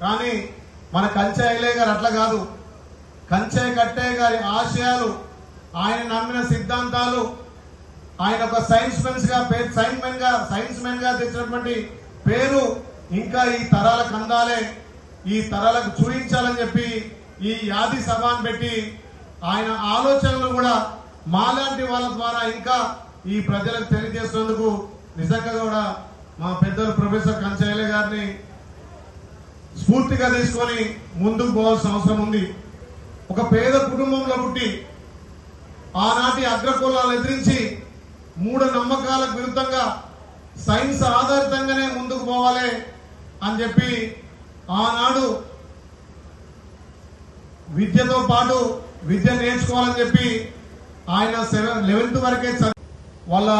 కానీ మన కంచె ఐలే గారు అట్లా కాదు. కంచె కట్టే గారి ఆశయాలు ఆయన నమ్మిన సిద్ధాంతాలు ఆయన ఒక సైన్స్ మెన్స్గా పేరు సైన్స్ మెన్గా సైన్స్ మెన్గా తెచ్చినటువంటి పేరు ఇంకా ఈ తరాలకు అందాలే. ఈ తరాలకు చూపించాలని చెప్పి ఈ యాది సభాను పెట్టి ఆయన ఆలోచనలు కూడా మాలాంటి వాళ్ళ ద్వారా ఇంకా ఈ ప్రజలకు తెలియజేసినందుకు నిజంగా కూడా మా పెద్దలు ప్రొఫెసర్ స్ఫూర్తిగా తీసుకొని ముందుకు పోవాల్సిన అవసరం ఉంది. ఒక పేద కుటుంబంలో పుట్టి ఆనాటి అగ్రకులాలు ఎదిరించి మూఢ నమ్మకాలకు విరుద్ధంగా సైన్స్ ఆధారితంగానే ముందుకు పోవాలి అని చెప్పి ఆనాడు విద్యతో పాటు విద్య నేర్చుకోవాలని చెప్పి ఆయన సెవెన్ లెవెన్త్ వరకే చదివి వాళ్ళ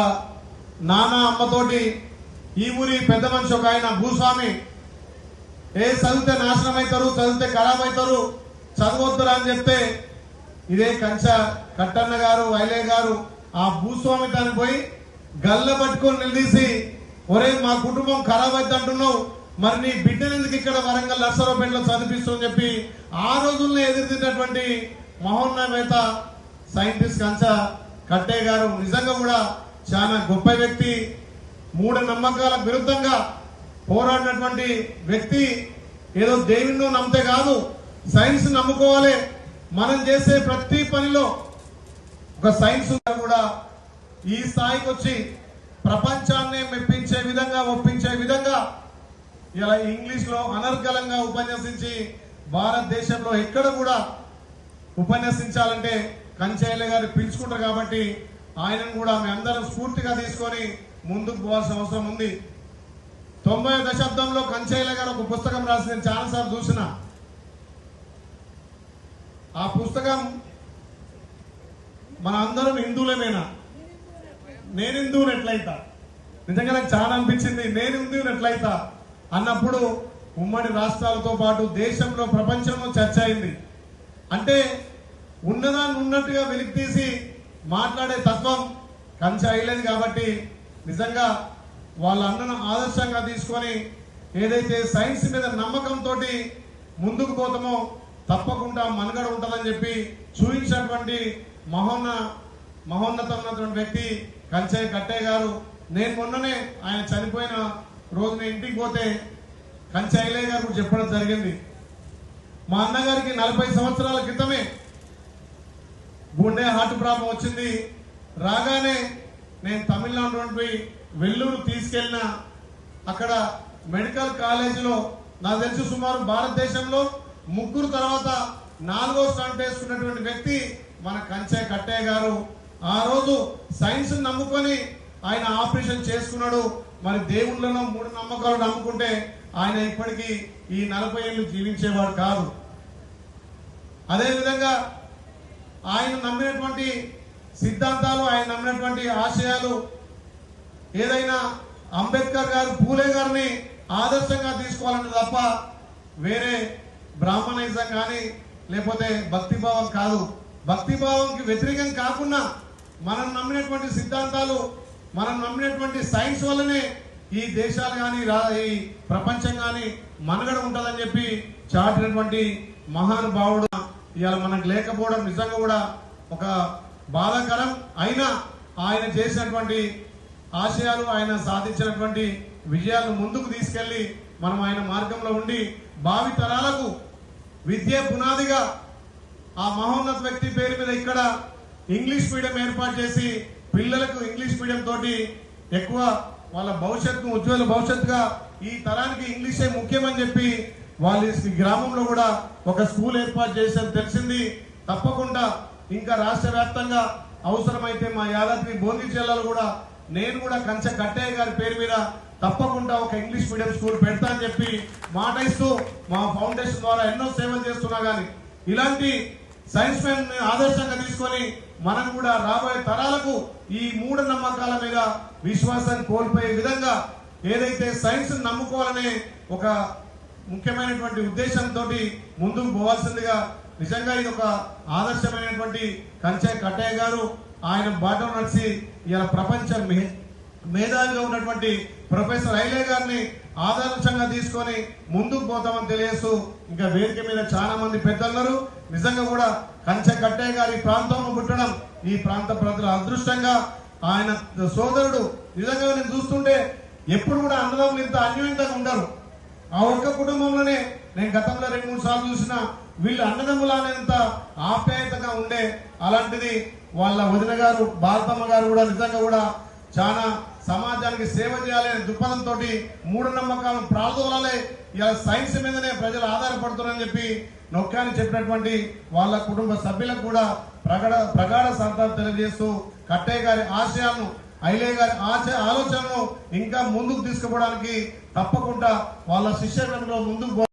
నాన్న అమ్మతోటి ఈ ఊరి పెద్ద మనిషి ఒక ఆయన భూస్వామి ఏ చదివితే నాశనం అవుతారు చదివితే ఖరాబ్ అవుతారు చదవద్దురా అని చెప్తే ఇదే కంచ. కట్టన్న గారు వైలే గారు ఆ భూస్వామి పోయి గల్ల పట్టుకొని నిలదీసి ఒరే మా కుటుంబం ఖరాబ్ అవుతుంది అంటున్నావు మరి నీ బిడ్డను ఎందుకు ఇక్కడ వరంగల్ నర్సరావుపేటలో చదివిస్తూ చెప్పి ఆ రోజుల్లో ఎదురుతిన్నటువంటి మహోన్నత సైంటిస్ట్ కంచ కట్టే గారు నిజంగా కూడా చాలా గొప్ప వ్యక్తి. మూఢ నమ్మకాల విరుద్ధంగా పోరాడినటువంటి వ్యక్తి ఏదో దేవుణ్ణి నమ్మితే కాదు సైన్స్ నమ్ముకోవాలి. మనం చేసే ప్రతి పనిలో ఒక సైన్స్ కూడా ఈ స్థాయికి వచ్చి ప్రపంచాన్ని మెప్పించే విధంగా ఒప్పించే విధంగా ఇలా ఇంగ్లీష్లో అనర్గలంగా అనర్గళంగా ఉపన్యసించి భారతదేశంలో ఎక్కడ కూడా ఉపన్యసించాలంటే కంచయ్య గారు పిలుచుకుంటారు కాబట్టి ఆయనను కూడా మేము అందరం స్ఫూర్తిగా తీసుకొని ముందుకు పోవాల్సిన అవసరం ఉంది. తొంభై దశాబ్దంలో కంచైల గారు ఒక పుస్తకం రాసి నేను చాలాసార్లు చూసిన. ఆ పుస్తకం మన అందరం హిందువులమేనా? నేను హిందువుని ఎట్లయితా? నిజంగా నాకు చాలా అనిపించింది. నేను హిందువుని ఎట్లయితా? అన్నప్పుడు ఉమ్మడి రాష్ట్రాలతో పాటు దేశంలో ప్రపంచంలో చర్చ అయింది. అంటే ఉన్నదాన్ని ఉన్నట్టుగా వెలికి తీసి మాట్లాడే తత్వం కంచె అయ్యలేదు కాబట్టి నిజంగా వాళ్ళ అన్నను ఆదర్శంగా తీసుకొని ఏదైతే సైన్స్ మీద నమ్మకంతో ముందుకు పోతామో తప్పకుండా మనుగడ ఉంటుందని చెప్పి చూపించినటువంటి మహోన్న మహోన్నతమైనటువంటి వ్యక్తి కంచయ్య కట్టయ్య గారు. నేను మొన్ననే ఆయన చనిపోయిన రోజున ఇంటికి పోతే కంచయ్యలయ్య గారు చెప్పడం జరిగింది. మా అన్నగారికి నలభై సంవత్సరాల క్రితమే గుండె హార్ట్ ప్రాబ్లం వచ్చింది. రాగానే నేను తమిళనాడు నుండి వెల్లూరు తీసుకెళ్ళిన అక్కడ మెడికల్ కాలేజీలో నాకు తెలిసి సుమారు భారతదేశంలో ముగ్గురు తర్వాత నాలుగో స్థానం వేసుకున్నటువంటి వ్యక్తి మన కంచె కట్టే గారు. ఆ రోజు సైన్స్ నమ్ముకొని ఆయన ఆపరేషన్ చేసుకున్నాడు. మరి దేవుళ్ళను మూడు నమ్మకాలు నమ్ముకుంటే ఆయన ఇప్పటికీ ఈ నలభై ఏళ్ళు జీవించేవాడు కాదు. అదేవిధంగా ఆయన నమ్మినటువంటి సిద్ధాంతాలు ఆయన నమ్మినటువంటి ఆశయాలు ఏదైనా అంబేద్కర్ గారు పూలే గారిని ఆదర్శంగా తీసుకోవాలని తప్ప వేరే బ్రాహ్మణిజం కానీ లేకపోతే భక్తిభావం కాదు. భక్తిభావంకి వ్యతిరేకం కాకుండా మనం నమ్మినటువంటి సిద్ధాంతాలు మనం నమ్మినటువంటి సైన్స్ వల్లనే ఈ దేశాలు కానీ ఈ ప్రపంచం కానీ మనుగడ ఉంటుందని చెప్పి చాటినటువంటి మహానుభావుడు ఇవాళ మనకు లేకపోవడం నిజంగా కూడా ఒక బాధాకరం. అయినా ఆయన చేసినటువంటి ఆశయాలు ఆయన సాధించినటువంటి విజయాలను ముందుకు తీసుకెళ్ళి మనం ఆయన మార్గంలో ఉండి భావి తరాలకు విద్య పునాదిగా ఆ మహోన్నత వ్యక్తి పేరు మీద ఇక్కడ ఇంగ్లీష్ మీడియం ఏర్పాటు చేసి పిల్లలకు ఇంగ్లీష్ మీడియం తోటి ఎక్కువ వాళ్ళ భవిష్యత్తు ఉజ్వల భవిష్యత్తుగా ఈ తరానికి ఇంగ్లీషే ముఖ్యమని చెప్పి వాళ్ళ గ్రామంలో కూడా ఒక స్కూల్ ఏర్పాటు చేశారు. తెలిసింది తప్పకుండా ఇంకా రాష్ట్ర వ్యాప్తంగా అవసరమైతే మా యాదాద్రి భోగి జిల్లాలో కూడా నేను కూడా కంచె కట్టయ్య గారి పేరు మీద తప్పకుండా ఒక ఇంగ్లీష్ మీడియం స్కూల్ పెడతా అని చెప్పి మాట ఇస్తూ మా ఫౌండేషన్ ద్వారా ఎన్నో సేవలు చేస్తున్నా గానీ ఇలాంటి సైన్స్ మ్యాన్ ఆదర్శంగా తీసుకొని మనం కూడా రాబోయే తరాలకు ఈ మూఢ నమ్మకాల మీద విశ్వాసాన్ని కోల్పోయే విధంగా ఏదైతే సైన్స్ నమ్ముకోవాలనే ఒక ముఖ్యమైనటువంటి ఉద్దేశంతో ముందుకు పోవాల్సిందిగా నిజంగా ఇది ఒక ఆదర్శమైనటువంటి కంచె కట్టయ్య గారు. ఆయన బాటం నడిచి ఇలా ప్రపంచ మేధావిగా ఉన్నటువంటి ప్రొఫెసర్ ఐలే గారిని ఆదర్శంగా తీసుకొని ముందుకు పోతామని తెలియస్తూ ఇంకా వేదిక మీద చాలా మంది పెద్దలున్నారు. నిజంగా కూడా కంచె కట్టయ్య గారి ప్రాంతంలో పుట్టడం ఈ ప్రాంత ప్రజల అదృష్టంగా ఆయన సోదరుడు. నిజంగా నేను చూస్తుంటే ఎప్పుడు కూడా అన్నదమ్ములు ఇంత అన్యోన్యంగా ఉండరు. ఆ ఒక్క కుటుంబంలోనే నేను గతంలో రెండు మూడు సార్లు చూసిన వీళ్ళు అన్నదమ్ములనేంత ఆప్యాయతగా ఉండే అలాంటిది వాళ్ళ వదిన గారు భారతమ్మ గారు కూడా నిజంగా కూడా చాలా సమాజానికి సేవ చేయాలనే దృక్పథంతో మూఢనమ్మకాలను ప్రార్థనలే ఇలా సైన్స్ మీదనే ప్రజలు ఆధారపడుతున్నారని చెప్పి నొక్కాని చెప్పినటువంటి వాళ్ళ కుటుంబ సభ్యులకు కూడా ప్రగడ ప్రగాఢ సంతాపం తెలియజేస్తూ కట్టయ్య గారి ఆశయాలను ఐలే గారి ఆశ ఆలోచనను ఇంకా ముందుకు తీసుకుపోవడానికి తప్పకుండా వాళ్ళ శిష్య ముందుకు